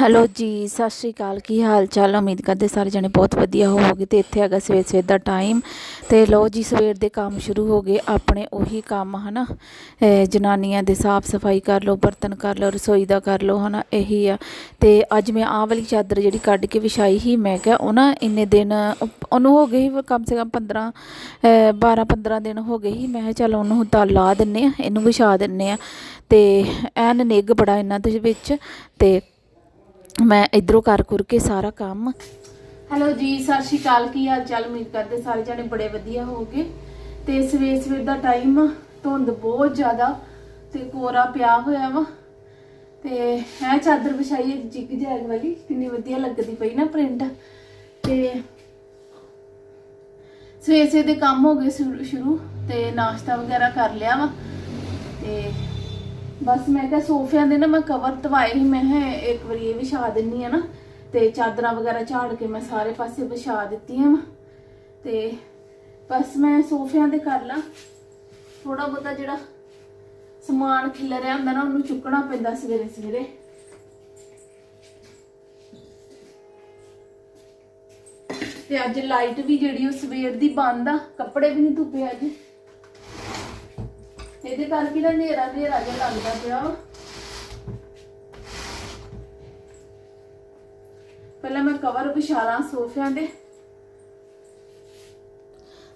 Hello ਜੀ, ਸਤਿ ਸ਼੍ਰੀ ਅਕਾਲ। ਕੀ ਹਾਲ ਚਾਲ? ਉਮੀਦ ਕਰਦੇ ਸਾਰੇ ਜਣੇ ਬਹੁਤ ਵਧੀਆ ਹੋਵੋਗੇ ਤੇ ਇੱਥੇ ਹੈਗਾ ਸਵੇਰ ਸਵੇਰ ਦਾ ਟਾਈਮ ਤੇ ਲੋ ਜੀ, ਸਵੇਰ ਦੇ ਕੰਮ ਸ਼ੁਰੂ ਹੋ ਗਏ। ਆਪਣੇ ਉਹੀ ਕੰਮ, ਹਨਾ? ਅਹ ਜਨਾਨੀਆਂ ਦੇ ਸਾਫ਼ ਸਫ਼ਾਈ ਕਰ ਲਓ, ਬਰਤਨ ਕਰ ਲਓ, ਰਸੋਈ ਦਾ ਕਰ ਲਓ, ਹਨਾ? ਇਹੀ ਆ। ਤੇ ਅੱਜ ਮੈਂ ਆਹ ਵਾਲੀ ਚਾਦਰ ਜਿਹੜੀ ਕੱਢ ਕੇ ਵਿਛਾਈ ਸੀ, ਮੈਂ ਕਿਹਾ ਉਹ ਨਾ ਇੰਨੇ ਦਿਨ, ਉਹਨੂੰ ਹੋ ਗਏ ਸੀ ਕਮ ਸੇ ਕਮ 15 12 15 ਦਿਨ ਹੋ ਗਏ ਸੀ। ਮੈਂ ਕਿਹਾ ਚੱਲ ਉਹਨੂੰ ਤਾਂ ਲਾ ਦਿੰਨੇ ਆ, ਇਹਨੂੰ ਵਿਛਾ ਦਿੰਨੇ ਆ। ਤੇ ਐਨ ਨਿੱਘ ਬੜਾ ਇਹਨਾਂ ਦੇ ਵਿੱਚ। ਤੇ ਮੈਂ ਇਧਰੋਂ ਕਰ ਕੁਰ ਕੇ ਸਾਰਾ ਕੰਮ। ਹੈਲੋ ਜੀ, ਸਤਿ ਸ਼੍ਰੀ ਅਕਾਲ। ਕੀ ਹਾਲ ਚਾਲ? ਉਮੀਦ ਕਰਦੇ ਸਾਰੇ ਜਣੇ ਬੜੇ ਵਧੀਆ ਹੋਗੇ ਤੇ ਸਵੇਰ ਸਵੇਰ ਦਾ ਟਾਈਮ, ਧੁੰਦ ਬਹੁਤ ਜ਼ਿਆਦਾ ਤੇ ਕੋਰਾ ਪਿਆ ਹੋਇਆ ਵਾ। ਤੇ ਹੈ, ਚਾਦਰ ਵਿਛਾਈ ਹੈ ਜਿਗ ਜੈਗ ਵਾਲੀ। ਕਿੰਨੀ ਵਧੀਆ ਲੱਗਦੀ ਪਈ ਨਾ ਪ੍ਰਿੰਟ। ਤੇ ਸਵੇਰ ਸਵੇਰ ਦੇ ਕੰਮ ਹੋ ਗਏ ਸ਼ੁਰੂ- ਸ਼ੁਰੂ ਤੇ ਨਾਸ਼ਤਾ ਵਗੈਰਾ ਕਰ ਲਿਆ ਵਾ। ਤੇ ਬਸ ਮੈਂ ਕਿਹਾ ਸੋਫਿਆਂ ਦੇ ਨਾ ਮੈਂ ਕਵਰ ਧਵਾਏ ਸੀ, ਮੈਂ ਕਿਹਾ ਇੱਕ ਵਾਰੀ ਇਹ ਵਿਛਾ ਦਿੰਨੀ ਆ ਨਾ, ਤੇ ਚਾਦਰਾਂ ਵਗੈਰਾ ਝਾੜ ਕੇ ਮੈਂ ਸਾਰੇ ਪਾਸੇ ਵਿਛਾ ਦਿੱਤੀਆਂ ਵਾ। ਤੇ ਬਸ ਮੈਂ ਸੋਫਿਆਂ ਦੇ ਕਰ ਲਾ। ਥੋੜਾ ਬਹੁਤਾ ਜਿਹੜਾ ਸਮਾਨ ਖਿਲਰਿਆ ਹੁੰਦਾ ਨਾ, ਉਹਨੂੰ ਚੁੱਕਣਾ ਪੈਂਦਾ ਸਵੇਰੇ ਸਵੇਰੇ। ਤੇ ਅੱਜ ਲਾਈਟ ਵੀ ਜਿਹੜੀ ਉਹ ਸਵੇਰ ਦੀ ਬੰਦ ਆ, ਕੱਪੜੇ ਵੀ ਨਹੀਂ ਧੁੱਪੇ ਅੱਜ। ਇਹਦੇ ਕਰਕੇ ਨਾ ਹਨੇਰਾ ਹਨੇਰਾ ਜਿਹਾ ਲੱਗਦਾ ਪਿਆ। ਪਹਿਲਾਂ ਮੈਂ ਕਵਰ ਵਿਛਾਲਾਂ ਸੋਫਿਆਂ ਦੇ।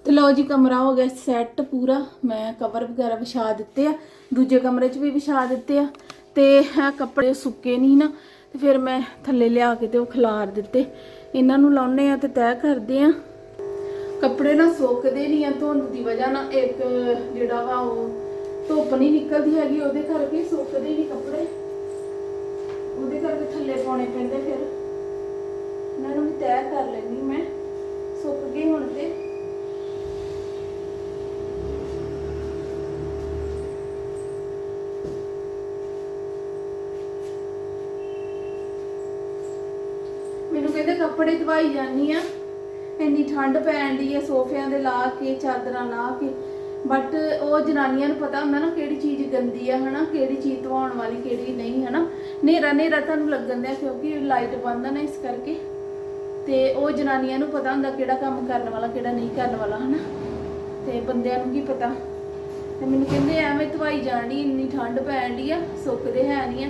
ਤੇ ਲਓ ਜੀ, ਕਮਰਾ ਹੋ ਗਿਆ ਸੈੱਟ ਪੂਰਾ। ਮੈਂ ਕਵਰ ਵਗੈਰਾ ਵਿਛਾ ਦਿੱਤੇ ਆ। ਦੂਜੇ ਕਮਰੇ 'ਚ ਵੀ ਵਿਛਾ ਦਿੱਤੇ ਆ। ਤੇ ਕੱਪੜੇ ਸੁੱਕੇ ਨਹੀਂ ਨਾ। ਤੇ ਫਿਰ ਮੈਂ ਥੱਲੇ ਲਿਆ ਕੇ ਤੇ ਉਹ ਖਿਲਾਰ ਦਿੱਤੇ। ਇਹਨਾਂ ਨੂੰ ਲਾਉਨੇ ਆ ਤੇ ਤੈਅ ਕਰਦੇ ਆ। ਕੱਪੜੇ ਨਾ ਸੁੱਕਦੇ ਨਹੀਂ ਆ, ਧੁੰਦ ਦੀ ਵਜ੍ਹਾ ਨਾਲ। ਇੱਕ ਜਿਹੜਾ ਵਾ ਉਹ ਧੁੱਪ ਨਹੀਂ ਨਿਕਲਦੀ ਹੈਗੀ, ਉਹਦੇ ਕਰਕੇ ਸੁੱਕਦੇ ਨਹੀਂ ਕੱਪੜੇ। ਉਹਦੇ ਕਰਕੇ ਥੱਲੇ ਪਾਉਣੇ ਪੈਂਦੇ ਫਿਰ। ਇਹਨਾਂ ਨੂੰ ਵੀ ਤੈਅ ਕਰ ਲੈਣੀ ਮੈਂ, ਸੁੱਕ ਗਏ ਹੁਣ ਤੇ। ਮੈਨੂੰ ਕਹਿੰਦੇ ਕੱਪੜੇ ਧਵਾਈ ਜਾਨੀ ਆ। ਇੰਨੀ ਠੰਡ ਪੈਣ ਦੀ ਆ, ਸੋਫਿਆਂ ਦੇ ਲਾ ਕੇ, ਚਾਦਰਾਂ ਲਾ ਕੇ। ਬਟ ਉਹ ਜਨਾਨੀਆਂ ਨੂੰ ਪਤਾ ਹੁੰਦਾ ਨਾ ਕਿਹੜੀ ਚੀਜ਼ ਗੰਦੀ ਆ, ਹਨਾ? ਕਿਹੜੀ ਚੀਜ਼ ਧਵਾਉਣ ਵਾਲੀ, ਕਿਹੜੀ ਨਹੀਂ, ਹਨਾ? ਨੇਰਾ ਨੇਰਾ ਤੁਹਾਨੂੰ ਲੱਗਣ ਦਿਆ ਕਿਉਂਕਿ ਲਾਈਟ ਬੰਦ ਆ ਨਾ ਇਸ ਕਰਕੇ। ਤੇ ਉਹ ਜਨਾਨੀਆਂ ਨੂੰ ਪਤਾ ਹੁੰਦਾ ਕਿਹੜਾ ਕੰਮ ਕਰਨ ਵਾਲਾ, ਕਿਹੜਾ ਨਹੀਂ ਕਰਨ ਵਾਲਾ, ਹਨਾ? ਤੇ ਬੰਦਿਆਂ ਨੂੰ ਕੀ ਪਤਾ? ਤੇ ਮੈਨੂੰ ਕਹਿੰਦੇ ਐਵੇਂ ਧਵਾਈ ਜਾਣੀ, ਇੰਨੀ ਠੰਡ ਪੈਣ ਦੀ ਆ ਸੁੱਕਦੇ ਹੈ ਨਹੀਂ ਆ।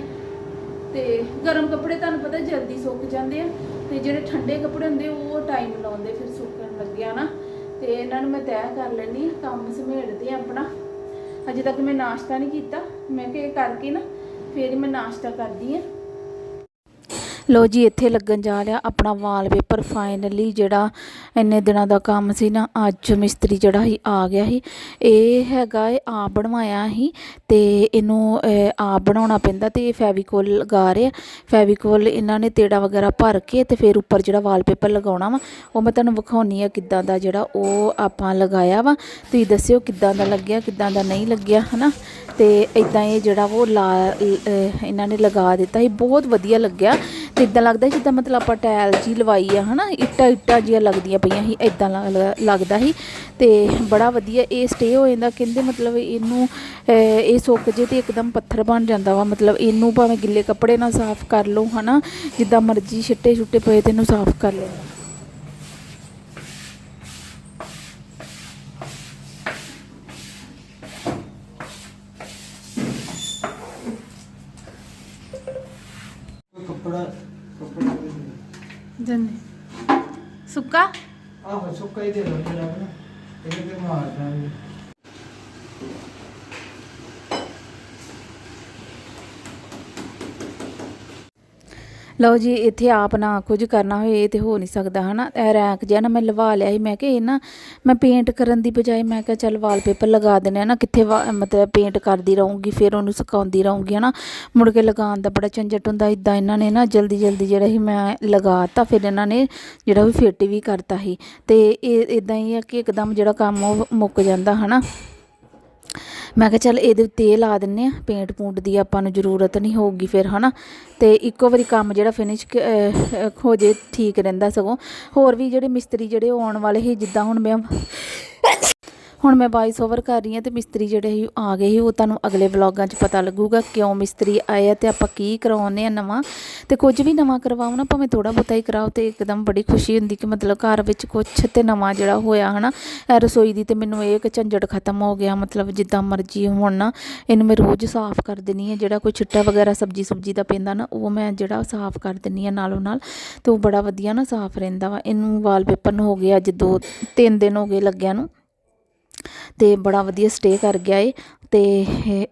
ਤੇ ਗਰਮ ਕੱਪੜੇ ਤੁਹਾਨੂੰ ਪਤਾ ਜਲਦੀ ਸੁੱਕ ਜਾਂਦੇ ਆ। ਤੇ ਜਿਹੜੇ ਠੰਡੇ ਕੱਪੜੇ ਹੁੰਦੇ, ਉਹ ਟਾਈਮ ਲਾਉਂਦੇ ਫਿਰ ਸੁੱਕਣ ਲੱਗਿਆ ਨਾ ਤੇ ਇਹਨਾਂ ਨੂੰ ਮੈਂ ਤੈਅ ਕਰ ਲੈਣੀ ਕੰਮ ਸਮੇਟਦੇ ਆ ਆਪਣਾ। ਅਜੇ ਤੱਕ ਮੈਂ ਨਾਸ਼ਤਾ ਨਹੀਂ ਕੀਤਾ। ਮੈਂ ਕਿ ਕਰਕੇ ਨਾ, ਫੇਰ ਹੀ ਮੈਂ ਨਾਸ਼ਤਾ ਕਰਦੀ ਆ ਲੋ ਜੀ, ਇੱਥੇ ਲੱਗਣ ਜਾ ਰਿਹਾ ਆਪਣਾ ਵਾਲਪੇਪਰ ਫਾਈਨਲੀ ਜਿਹੜਾ ਇੰਨੇ ਦਿਨਾਂ ਦਾ ਕੰਮ ਸੀ ਨਾ, ਅੱਜ ਮਿਸਤਰੀ ਜਿਹੜਾ ਸੀ, ਆ ਗਿਆ ਸੀ। ਇਹ ਹੈਗਾ ਇਹ ਆਪ ਬਣਵਾਇਆ ਸੀ ਤੇ ਇਹਨੂੰ ਆਪ ਬਣਾਉਣਾ ਪੈਂਦਾ ਤੇ ਇਹ ਫੈਵੀਕੋਲ ਲਗਾ ਰਹੇ। ਆ ਫੈਵੀਕੋਲ ਇਹਨਾਂ ਨੇ ਤੇੜਾ ਵਗੈਰਾ ਭਰ ਕੇ ਤੇ ਫਿਰ ਉੱਪਰ ਜਿਹੜਾ ਵਾਲਪੇਪਰ ਲਗਾਉਣਾ ਵਾ, ਉਹ ਮੈਂ ਤੁਹਾਨੂੰ ਵਿਖਾਉਣੀ ਆ ਕਿੱਦਾਂ ਦਾ ਜਿਹੜਾ ਉਹ ਆਪਾਂ ਲਗਾਇਆ ਵਾ। ਤੁਸੀਂ ਦੱਸਿਓ ਕਿੱਦਾਂ ਦਾ ਲੱਗਿਆ, ਕਿੱਦਾਂ ਦਾ ਨਹੀਂ ਲੱਗਿਆ, ਹਨਾ? ਤੇ ਇਦਾਂ ਇਹ ਜਿਹੜਾ ਉਹ ਲਾ ਇਹਨਾਂ ਨੇ ਲਗਾ ਦਿੱਤਾ ਸੀ। ਬਹੁਤ ਵਧੀਆ ਲੱਗਿਆ। ਤੇ ਇਦਾਂ ਲੱਗਦਾ ਜਿੱਦਾਂ ਮਤਲਬ ਆਪਾਂ ਟਾਇਲ ਜੀ ਲਵਾਈ ਆ, ਹਨਾ? ਇੱਟਾਂ ਇੱਟਾਂ ਜੀਆਂ ਲੱਗਦੀਆਂ ਪਈਆਂ ਸੀ ਇਦਾਂ ਲੱਗਦਾ ਸੀ। ਤੇ ਬੜਾ ਵਧੀਆ, ਇਹ ਸਟੇ ਹੋ ਜਾਂਦਾ। ਕਹਿੰਦੇ ਮਤਲਬ ਇਹਨੂੰ ਇਹ ਸੁੱਕ ਜੇ ਤੇ ਇੱਕਦਮ ਪੱਥਰ ਬਣ ਜਾਂਦਾ ਵਾ। ਮਤਲਬ ਇਹਨੂੰ ਭਾਵੇਂ ਗਿੱਲੇ ਕੱਪੜੇ ਨਾਲ ਸਾਫ਼ ਕਰ ਲਓ, ਹਨਾ? ਜਿੱਦਾਂ ਮਰਜ਼ੀ ਛਿੱਟੇ ਛੁੱਟੇ ਪਏ ਤੇ ਇਹਨੂੰ ਸਾਫ਼ ਕਰ ਲੈਣਾ ਜੰਨੇ। ਸੁੱਕਾ? ਆਹੋ ਸੁੱਕਾ ਹੀ ਦੇ ਦੋ ਜਿਹੜਾ ਇਹਦੇ ਤੇ ਮਾਰ ਦਾਂਗੇ। ਲਓ ਜੀ, ਇੱਥੇ ਆਪ ਨਾ ਕੁਝ ਕਰਨਾ ਹੋਏ, ਇਹ ਤੇ ਹੋ ਨਹੀਂ ਸਕਦਾ, ਹਨਾ? ਇਹ ਰੈਂਕ ਜਿਹਾ ਨਾ ਮੈਂ ਲਵਾ ਲਿਆ ਸੀ, ਮੈਂ ਕਿ ਇਹ ਨਾ ਮੈਂ ਪੇਂਟ ਕਰਨ ਦੀ ਬਜਾਏ ਮੈਂ ਕਿਹਾ ਚੱਲ ਵਾਲਪੇਪਰ ਲਗਾ ਦਿੰਦੇ ਆ ਨਾ, ਕਿੱਥੇ ਵਾ- ਮਤਲਬ ਪੇਂਟ ਕਰਦੀ ਰਹੂੰਗੀ, ਫਿਰ ਉਹਨੂੰ ਸੁਕਾਉਂਦੀ ਰਹੂੰਗੀ, ਹਨਾ? ਮੁੜ ਕੇ ਲਗਾਉਣ ਦਾ ਬੜਾ ਝੰਜਟ ਹੁੰਦਾ ਇਦਾਂ ਇਹਨਾਂ ਨੇ ਨਾ ਜਲਦੀ ਜਲਦੀ ਜਿਹੜਾ ਸੀ ਮੈਂ ਲਗਾਤਾ, ਫਿਰ ਇਹਨਾਂ ਨੇ ਜਿਹੜਾ ਵੀ ਫਿੱਟ ਵੀ ਕਰਤਾ ਸੀ। ਤੇ ਇਹ ਇਦਾਂ ਹੀ ਆ ਕਿ ਇੱਕਦਮ ਜਿਹੜਾ ਕੰਮ ਉਹ ਮੁੱਕ ਜਾਂਦਾ, ਹਨਾ? ਮੈਂ ਕਿਹਾ ਚੱਲ ਇਹਦੇ ਉੱਤੇ ਇਹ ਲਾ ਦਿੰਨੇ ਆ, ਪੇਂਟ ਪੂੰਟ ਦੀ ਆਪਾਂ ਨੂੰ ਜ਼ਰੂਰਤ ਨਹੀਂ ਹੋਊਗੀ ਫਿਰ, ਹਨਾ? ਤੇ ਇੱਕੋ ਵਾਰੀ ਕੰਮ ਜਿਹੜਾ ਫਿਨਿਸ਼ ਹੋ ਜੇ ਠੀਕ ਰਹਿੰਦਾ ਸਗੋਂ। ਹੋਰ ਵੀ ਜਿਹੜੇ ਮਿਸਤਰੀ ਜਿਹੜੇ ਆਉਣ ਵਾਲੇ ਸੀ, ਜਿੱਦਾਂ ਹੁਣ ਮੈਂ ਹੁਣ ਮੈਂ ਵਾਇਸ ਓਵਰ ਕਰ ਰਹੀ ਹਾਂ ਤੇ ਮਿਸਤਰੀ ਜਿਹੜੇ ਸੀ ਉਹ ਆ ਗਏ ਸੀ, ਉਹ ਤੁਹਾਨੂੰ ਅਗਲੇ ਵਲੌਗਾਂ 'ਚ ਪਤਾ ਲੱਗੂਗਾ ਕਿਉਂ ਮਿਸਤਰੀ ਆਏ ਆ ਤੇ ਆਪਾਂ ਕੀ ਕਰਵਾਉਂਦੇ ਆ ਨਵਾਂ। ਤੇ ਕੁਝ ਵੀ ਨਵਾਂ ਕਰਵਾਓ ਨਾ, ਭਾਵੇਂ ਥੋੜਾ ਬਹੁਤਾ ਹੀ ਕਰਾਓ ਤੇ ਇੱਕਦਮ ਬੜੀ ਖੁਸ਼ੀ ਹੁੰਦੀ ਕਿ ਮਤਲਬ ਘਰ ਵਿੱਚ ਕੁਝ ਤੇ ਨਵਾਂ ਜਿਹੜਾ ਹੋਇਆ ਹਨਾ, ਇਹ ਰਸੋਈ ਦੀ ਤੇ ਮੈਨੂੰ ਇਹ ਕਿ ਝੰਜਟ ਖਤਮ ਹੋ ਗਿਆ, ਮਤਲਬ ਜਿੱਦਾਂ ਮਰਜ਼ੀ ਹੁਣ ਨਾ, ਇਹਨੂੰ ਮੈਂ ਰੋਜ਼ ਸਾਫ਼ ਕਰ ਦਿੰਨੀ ਆ ਜਿਹੜਾ ਕੋਈ ਛਿੱਟਾ ਵਗੈਰਾ ਸਬਜੀ ਸੁਬਜੀ ਦਾ ਪੈਂਦਾ ਨਾ, ਉਹ ਮੈਂ ਜਿਹੜਾ ਸਾਫ਼ ਕਰ ਦਿੰਨੀ ਆ ਨਾਲੋਂ ਨਾਲ ਤੇ ਉਹ ਬੜਾ ਵਧੀਆ ਨਾ ਸਾਫ਼ ਰਹਿੰਦਾ ਵਾ। ਇਹਨੂੰ ਵਾਲਪੇਪਰ ਨੂੰ ਹੋ ਗਿਆ ਅੱਜ ਦੋ, ਤਿੰਨ ਦਿਨ ਹੋ ਗਏ ਲੱਗਿਆ ਨੂੰ। ਅਤੇ ਬੜਾ ਵਧੀਆ ਸਟੇਅ ਕਰ ਗਿਆ ਏ। ਅਤੇ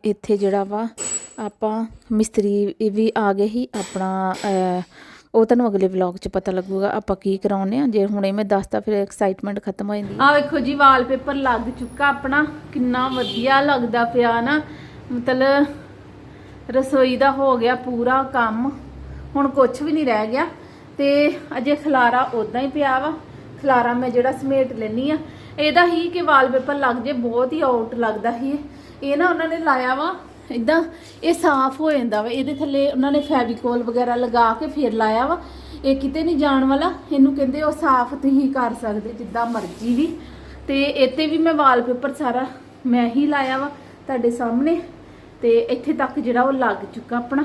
ਇੱਥੇ ਜਿਹੜਾ ਵਾ, ਆਪਾਂ ਮਿਸਤਰੀ ਵੀ ਆ ਗਏ ਹੀ ਆਪਣਾ ਉਹ ਤੁਹਾਨੂੰ ਅਗਲੇ ਵਲੌਗ 'ਚ ਪਤਾ ਲੱਗੂਗਾ, ਆਪਾਂ ਕੀ ਕਰਾਉਨੇ ਆ ਜੇ ਹੁਣੇ ਮੈਂ ਦੱਸਤਾ, ਫਿਰ ਐਕਸਾਈਟਮੈਂਟ ਖਤਮ ਹੋ ਜਾਂਦੀ ਆ ਵੇਖੋ ਜੀ ਵਾਲਪੇਪਰ ਲੱਗ ਚੁੱਕਾ ਆਪਣਾ। ਕਿੰਨਾ ਵਧੀਆ ਲੱਗਦਾ ਪਿਆ ਨਾ। ਮਤਲਬ ਰਸੋਈ ਦਾ ਹੋ ਗਿਆ ਪੂਰਾ ਕੰਮ। ਹੁਣ ਕੁਝ ਵੀ ਨਹੀਂ ਰਹਿ ਗਿਆ। ਤੇ ਅਜੇ ਖਲਾਰਾ ਉਦਾਂ ਹੀ ਪਿਆ ਵਾ। ਖਲਾਰਾ ਮੈਂ ਜਿਹੜਾ ਸਮੇਟ ਲੈਣੀ ਆ ਇਹਦਾ ਹੀ ਕਿ ਵਾਲਪੇਪਰ ਲੱਗ ਜੇ, ਬਹੁਤ ਹੀ ਆਊਟ ਲੱਗਦਾ ਸੀ ਇਹ। ਨਾ ਉਹਨਾਂ ਨੇ ਲਾਇਆ ਵਾ ਇਦਾਂ ਇਹ ਸਾਫ਼ ਹੋ ਜਾਂਦਾ ਵਾ। ਇਹਦੇ ਥੱਲੇ ਉਹਨਾਂ ਨੇ ਫੈਵੀਕੋਲ ਵਗੈਰਾ ਲਗਾ ਕੇ ਫਿਰ ਲਾਇਆ ਵਾ। ਇਹ ਕਿਤੇ ਨਹੀਂ ਜਾਣ ਵਾਲਾ, ਇਹਨੂੰ ਕਹਿੰਦੇ ਉਹ ਸਾਫ਼ ਤੁਸੀਂ ਕਰ ਸਕਦੇ ਜਿੱਦਾਂ ਮਰਜ਼ੀ ਵੀ। ਤੇ ਇੱਥੇ ਵੀ ਮੈਂ ਵਾਲਪੇਪਰ ਸਾਰਾ ਮੈਂ ਹੀ ਲਾਇਆ ਵਾ ਤੁਹਾਡੇ ਸਾਹਮਣੇ। ਤੇ ਇੱਥੇ ਤੱਕ ਜਿਹੜਾ ਉਹ ਲੱਗ ਚੁੱਕਾ ਆਪਣਾ।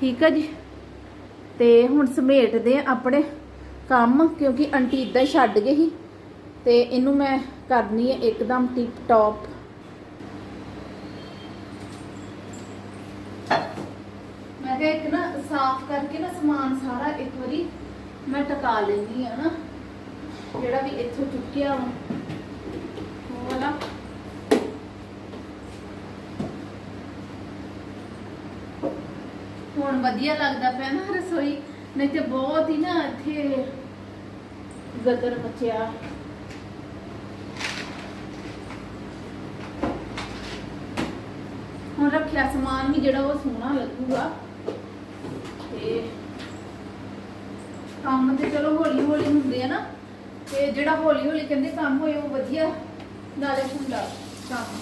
ਠੀਕ ਆ ਜੀ? ਤੇ ਹੁਣ ਸਮੇਟਦੇ ਆ ਆਪਣੇ ਕੰਮ, ਕਿਉਂਕਿ ਆਂਟੀ ਇਦਾਂ ਹੀ ਛੱਡ ਗਏ ਸੀ। ਤੇ ਇਹਨੂੰ ਮੈਂ ਕਰਨੀ ਹੈ ਇੱਕਦਮ ਟਿਪ ਟੌਪ ਮੈਂ ਕਿਹਾ ਇੱਕ ਨਾ ਸਾਫ਼ ਕਰਕੇ ਨਾ ਸਮਾਨ ਸਾਰਾ ਇੱਕ ਵਾਰੀ ਮੈਂ ਟਕਾ ਲੈਣੀ ਆ ਨਾ, ਜਿਹੜਾ ਵੀ ਇੱਥੋਂ ਚੁੱਕਿਆ ਵਾ। ਉਹ ਵਾਲਾ। ਹੁਣ ਵਧੀਆ ਲੱਗਦਾ ਪਿਆ ਨਾ ਰਸੋਈ, ਨਹੀਂ ਤੇ ਬਹੁਤ ਹੀ ਨਾ ਇੱਥੇ ਗਦਰ ਮਚਿਆ। ਹੁਣ ਰੱਖਿਆ ਸਮਾਨ ਵੀ ਜਿਹੜਾ ਉਹ ਸੋਹਣਾ ਲੱਗੂਗਾ। ਤੇ ਕੰਮ ਤੇ ਚਲੋ ਹੌਲੀ ਹੌਲੀ ਹੁੰਦੇ ਆ ਨਾ। ਤੇ ਜਿਹੜਾ ਹੌਲੀ ਹੌਲੀ ਕਹਿੰਦੇ ਕੰਮ ਹੋਏ ਉਹ ਵਧੀਆ, ਨਾਲੇ ਹੁੰਦਾ ਕੰਮ।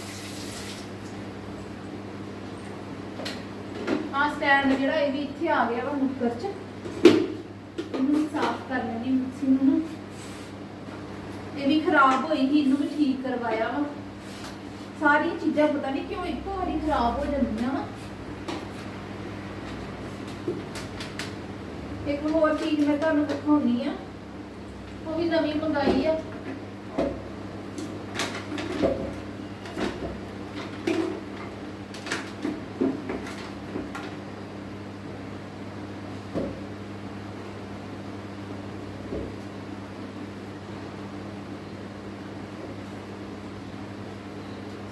ਆ ਸਟੈਂਡ ਜਿਹੜਾ ਇਹ ਵੀ ਇੱਥੇ ਆ ਗਿਆ ਵਾ ਨੁੱਕਰ ਚ। ਇਹਨੂੰ ਸਾਫ਼ ਕਰ ਲੈਣੀ ਮਿਕਸੀ ਨੂੰ। ਇਹ ਵੀ ਖਰਾਬ ਹੋਈ ਸੀ, ਇਹਨੂੰ ਵੀ ਠੀਕ ਕਰਵਾਇਆ ਵਾ। ਸਾਰੀਆਂ ਚੀਜ਼ਾਂ ਪਤਾ ਨਹੀਂ ਕਿਉਂ ਇੱਕੋ ਵਾਰੀ ਖਰਾਬ ਹੋ ਜਾਂਦੀਆਂ ਵਾ। ਇੱਕ ਹੋਰ ਚੀਜ਼ ਮੈਂ ਤੁਹਾਨੂੰ ਦਿਖਾਉਣੀ ਆ, ਉਹ ਵੀ ਨਵੀਂ ਮੰਗਾਈ ਆ।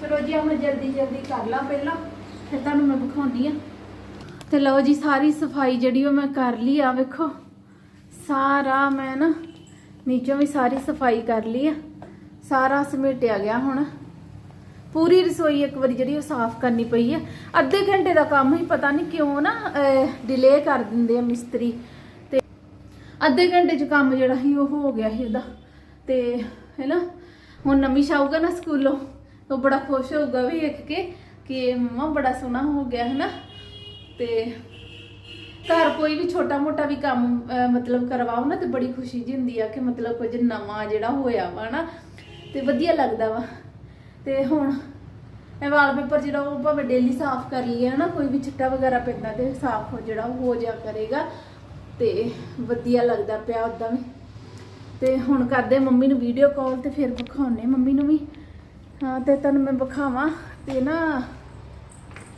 ਚਲੋ ਜੀ ਹੁਣ ਜਲਦੀ ਜਲਦੀ ਕਰ ਲਾ ਪਹਿਲਾਂ, ਫਿਰ ਤੁਹਾਨੂੰ ਮੈਂ ਵਿਖਾਉਣੀ ਆ। ਤੇ ਲਓ ਜੀ, ਸਾਰੀ ਸਫ਼ਾਈ ਜਿਹੜੀ ਉਹ ਮੈਂ ਕਰ ਲਈ ਆ, ਵੇਖੋ। ਸਾਰਾ ਮੈਂ ਨਾ ਨੀਚੋਂ ਵੀ ਸਾਰੀ ਸਫ਼ਾਈ ਕਰ ਲਈ ਆ। ਸਾਰਾ ਸਮੇਟਿਆ ਗਿਆ ਹੁਣ। ਪੂਰੀ ਰਸੋਈ ਇੱਕ ਵਾਰੀ ਜਿਹੜੀ ਉਹ ਸਾਫ਼ ਕਰਨੀ ਪਈ ਆ। ਅੱਧੇ ਘੰਟੇ ਦਾ ਕੰਮ ਹੀ ਪਤਾ ਨਹੀਂ ਕਿਉਂ ਨਾ ਡਿਲੇ ਕਰ ਦਿੰਦੇ ਆ ਮਿਸਤਰੀ। ਤੇ ਅੱਧੇ ਘੰਟੇ ਚ ਕੰਮ ਜਿਹੜਾ ਸੀ ਉਹ ਹੋ ਗਿਆ ਸੀ ਉਹਦਾ। ਤੇ, ਹੈਨਾ? ਹੁਣ ਨਵੀਂ ਆਊਗਾ ਨਾ ਸਕੂਲੋਂ। ਉਹ ਬੜਾ ਖੁਸ਼ ਹੋਊਗਾ ਵੇਖ ਕੇ ਕਿ ਮੰਮਾ ਬੜਾ ਸੋਹਣਾ ਹੋ ਗਿਆ, ਹੈਨਾ? ਤੇ ਘਰ ਕੋਈ ਵੀ ਛੋਟਾ ਮੋਟਾ ਵੀ ਕੰਮ ਮਤਲਬ ਕਰਵਾਓ ਨਾ ਤੇ ਬੜੀ ਖੁਸ਼ੀ ਜੀ ਹੁੰਦੀ ਆ ਕਿ ਮਤਲਬ ਕੁਝ ਨਵਾਂ ਜਿਹੜਾ ਹੋਇਆ ਵਾ ਨਾ ਤੇ ਵਧੀਆ ਲੱਗਦਾ ਵਾ। ਤੇ ਹੁਣ ਇਹ ਵਾਲਪੇਪਰ ਜਿਹੜਾ ਉਹ ਭਾਵੇਂ ਡੇਲੀ ਸਾਫ਼ ਕਰ ਲਈਏ, ਹਨਾ? ਕੋਈ ਵੀ ਚਿੱਟਾ ਵਗੈਰਾ ਪੈਂਦਾ ਤੇ ਸਾਫ਼ ਹੋ ਜਿਹੜਾ, ਉਹ ਹੋ ਜਾ ਕਰੇਗਾ। ਤੇ ਵਧੀਆ ਲੱਗਦਾ ਪਿਆ ਉਦਾਂ ਵੀ। ਤੇ ਹੁਣ ਕਰਦੇ ਮੰਮੀ ਨੂੰ ਵੀਡੀਓ ਕਾਲ ਤੇ ਫਿਰ ਵਿਖਾਉਣੇ ਮੰਮੀ ਨੂੰ ਵੀ। ਤੇ ਤੁਹਾਨੂੰ ਮੈਂ ਵਿਖਾਵਾਂ ਤੇ ਨਾ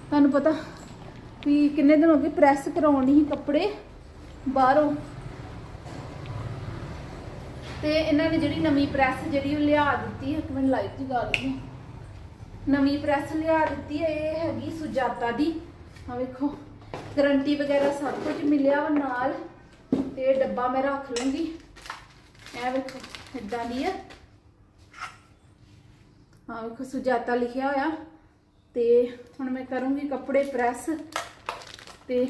ਤੁਹਾਨੂੰ ਪਤਾ ਵੀ ਕਿੰਨੇ ਦਿਨ ਹੋ ਗਏ ਪ੍ਰੈਸ ਕਰਾਉਣੀ ਸੀ ਕੱਪੜੇ ਬਾਹਰੋਂ। ਤੇ ਇਹਨਾਂ ਨੇ ਜਿਹੜੀ ਨਵੀਂ ਪ੍ਰੈਸ ਜਿਹੜੀ ਉਹ ਲਿਆ ਦਿੱਤੀ ਹੈ, ਇੱਕ ਮਿੰਟ ਲਾਈਟ ਜਗਾ ਲਈ ਨਵੀਂ ਪ੍ਰੈਸ ਲਿਆ ਦਿੱਤੀ ਹੈ, ਇਹ ਹੈਗੀ ਸੁਜਾਤਾ ਦੀ। ਆ ਵੇਖੋ, ਗਰੰਟੀ ਵਗੈਰਾ ਸਭ ਕੁਝ ਮਿਲਿਆ ਵਾ ਨਾਲ, ਤੇ ਇਹ ਡੱਬਾ ਮੈਂ ਰੱਖ ਲੂੰਗੀ। ਇਹ ਵੇਖੋ, ਇਦਾਂ ਦੀ ਆ ਆ ਵੇਖੋ ਸੁਜਾਤਾ ਲਿਖਿਆ ਹੋਇਆ। ਤੇ ਹੁਣ ਮੈਂ ਕਰੂੰਗੀ ਕੱਪੜੇ ਪ੍ਰੈਸ। ਤੇ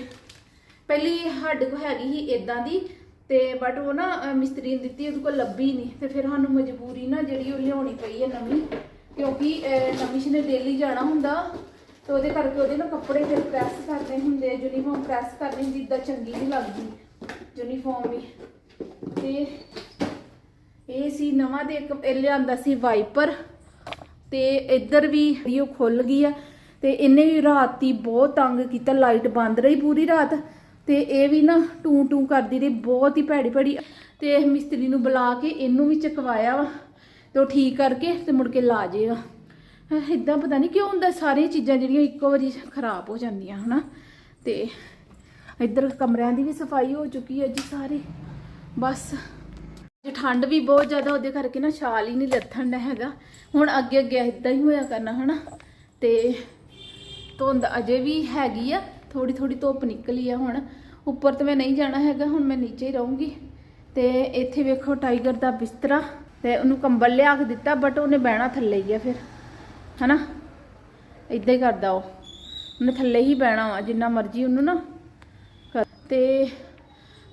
ਪਹਿਲੀ ਸਾਡੇ ਕੋਲ ਹੈਗੀ ਸੀ ਇਦਾਂ ਦੀ ਤੇ ਬਟ ਉਹ ਨਾ ਮਿਸਤਰੀ ਨੇ ਦਿੱਤੀ ਉਹਦੇ ਕੋਲ ਲੱਭੀ ਨਹੀਂ। ਤੇ ਫਿਰ ਸਾਨੂੰ ਮਜਬੂਰੀ ਨਾ ਜਿਹੜੀ ਉਹ ਲਿਆਉਣੀ ਪਈ ਹੈ ਨਵੀਂ ਕਿਉਂਕਿ ਅਹ, ਨਵੀਂ ਨੇ ਡੇਲੀ ਜਾਣਾ ਹੁੰਦਾ ਤੇ ਉਹਦੇ ਕਰਕੇ ਉਹਦੇ ਨਾ ਕੱਪੜੇ ਫਿਰ ਪ੍ਰੈਸ ਕਰਨੇ ਹੁੰਦੇ ਯੂਨੀਫਾਰਮ ਪ੍ਰੈਸ ਕਰਨੀ ਜਿੱਦਾਂ ਚੰਗੀ ਨਹੀਂ ਲੱਗਦੀ ਯੂਨੀਫਾਰਮ ਵੀ। ਤੇ ਇਹ ਸੀ ਨਵਾਂ ਦੇ ਇੱਕ ਇਹ ਲਿਆਂਦਾ ਸੀ ਵਾਈਪਰ ਤੇ ਇੱਧਰ ਵੀ ਜਿਹੜੀ ਉਹ ਖੁੱਲ ਗਈ ਆ ਤੇ ਇਹਨੇ ਵੀ ਰਾਤੀ ਬਹੁਤ ਤੰਗ ਕੀਤਾ ਲਾਈਟ ਬੰਦ ਰਹੀ ਪੂਰੀ ਰਾਤ ਤੇ ਇਹ ਵੀ ਨਾ ਟੂ ਟੂ ਕਰਦੀ ਰਹੀ, ਬਹੁਤ ਹੀ ਭੈੜੀ ਭੈੜੀ ਤੇ ਇਹ ਮਿਸਤਰੀ ਨੂੰ ਬੁਲਾ ਕੇ ਇਹਨੂੰ ਵੀ ਚਕਵਾਇਆ ਵਾ ਤੇ ਉਹ ਠੀਕ ਕਰਕੇ ਤੇ ਮੁੜ ਕੇ ਲਾ ਜੇਗਾ ਇਦਾਂ ਪਤਾ ਨਹੀਂ ਕਿਉਂ ਹੁੰਦਾ, ਸਾਰੀਆਂ ਚੀਜ਼ਾਂ ਜਿਹੜੀਆਂ ਇੱਕੋ ਵਾਰੀ ਖਰਾਬ ਹੋ ਜਾਂਦੀਆਂ, ਹਨਾ? ਤੇ ਇੱਧਰ ਕਮਰਿਆਂ ਦੀ ਵੀ ਸਫ਼ਾਈ ਹੋ ਚੁੱਕੀ ਹੈ ਜੀ ਸਾਰੀ, ਬਸ। ਜੇ ਠੰਡ ਵੀ ਬਹੁਤ ਜ਼ਿਆਦਾ, ਉਹਦੇ ਕਰਕੇ ਨਾ ਛਾਲ ਹੀ ਨਹੀਂ ਲੱਥਣ ਦਾ ਹੈਗਾ। ਹੁਣ ਅੱਗੇ ਅੱਗੇ ਇਦਾਂ ਹੀ ਹੋਇਆ ਕਰਨਾ, ਹਨਾ? ਤੇ ਧੁੰਦ ਅਜੇ ਵੀ ਹੈਗੀ ਆ ਥੋੜੀ ਥੋੜੀ ਧੁੱਪ ਨਿਕਲੀ ਆ ਹੁਣ। ਉੱਪਰ ਤੇ ਮੈਂ ਨਹੀਂ ਜਾਣਾ ਹੈਗਾ, ਹੁਣ ਮੈਂ ਨੀਚੇ ਹੀ ਰਹੂੰਗੀ। ਤੇ ਇੱਥੇ ਵੇਖੋ ਟਾਈਗਰ ਦਾ ਬਿਸਤਰਾ, ਤੇ ਉਹਨੂੰ ਕੰਬਲ ਲਿਆ ਕੇ ਦਿੱਤਾ ਬਟ ਉਹਨੇ ਬਹਿਣਾ ਥੱਲੇ ਹੀ ਆ ਫਿਰ, ਹਨਾ? ਇਦਾਂ ਹੀ ਕਰਦਾ ਉਹ। ਉਹਨੇ ਥੱਲੇ ਹੀ ਬਹਿਣਾ ਵਾ, ਜਿੰਨਾ ਮਰਜ਼ੀ ਉਹਨੂੰ ਨਾ ਕਰ- ਤੇ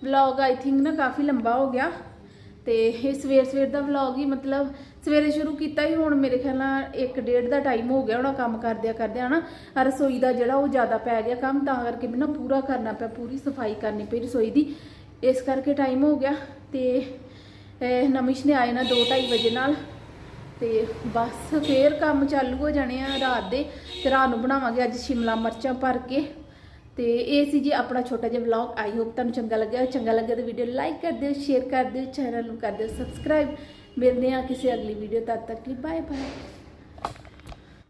ਵਲੌਗ ਆਈ ਥਿੰਕ ਨਾ ਕਾਫੀ ਲੰਬਾ ਹੋ ਗਿਆ। ਤੇ ਇਹ ਸਵੇਰ ਸਵੇਰ ਦਾ ਵਲੌਗ ਹੀ ਮਤਲਬ ਸਵੇਰੇ ਸ਼ੁਰੂ ਕੀਤਾ ਹੀ, ਹੁਣ ਮੇਰੇ ਖਿਆਲ ਨਾਲ 1:30 ਦਾ ਟਾਈਮ ਹੋ ਗਿਆ ਹੋਣਾ ਕੰਮ ਕਰਦਿਆਂ ਕਰਦਿਆਂ, ਹਨਾ? ਆਹ ਰਸੋਈ ਦਾ ਜਿਹੜਾ ਉਹ ਜ਼ਿਆਦਾ ਪੈ ਗਿਆ ਕੰਮ, ਤਾਂ ਕਰਕੇ ਮੈਨੂੰ ਨਾ ਪੂਰਾ ਕਰਨਾ ਪਿਆ, ਪੂਰੀ ਸਫ਼ਾਈ ਕਰਨੀ ਪਈ ਰਸੋਈ ਦੀ। ਇਸ ਕਰਕੇ ਟਾਈਮ ਹੋ ਗਿਆ ਤੇ, ਇਹ ਨਮਿਸ਼ ਨੇ ਆਏ ਨਾ 2:30 ਵਜੇ ਨਾਲ ਤੇ ਬਸ ਫੇਰ ਕੰਮ ਚਾਲੂ ਹੋ ਜਾਣੇ ਆ ਰਾਤ ਦੇ ਤੇ ਰਾਤ ਨੂੰ ਬਣਾਵਾਂਗੇ ਅੱਜ ਸ਼ਿਮਲਾ ਮਿਰਚਾਂ ਭਰ ਕੇ। ਤੇ ਇਹ ਸੀ ਜੀ ਆਪਣਾ ਛੋਟਾ ਜਿਹਾ ਵਲੌਗ ਆਈ ਹੋਪ ਤੁਹਾਨੂੰ ਚੰਗਾ ਲੱਗਿਆ ਚੰਗਾ ਲੱਗਿਆ ਤਾਂ ਵੀਡੀਓ ਲਾਈਕ ਕਰ ਦਿਓ ਸ਼ੇਅਰ ਕਰ ਦਿਓ ਚੈਨਲ ਨੂੰ ਕਰ ਦਿਓ ਸਬਸਕ੍ਰਾਈਬ ਮਿਲਦੇ ਆ ਕਿਸੇ ਅਗਲੀ ਵੀਡੀਓ ਤਦ ਤੱਕ ਲਈ। Bye bye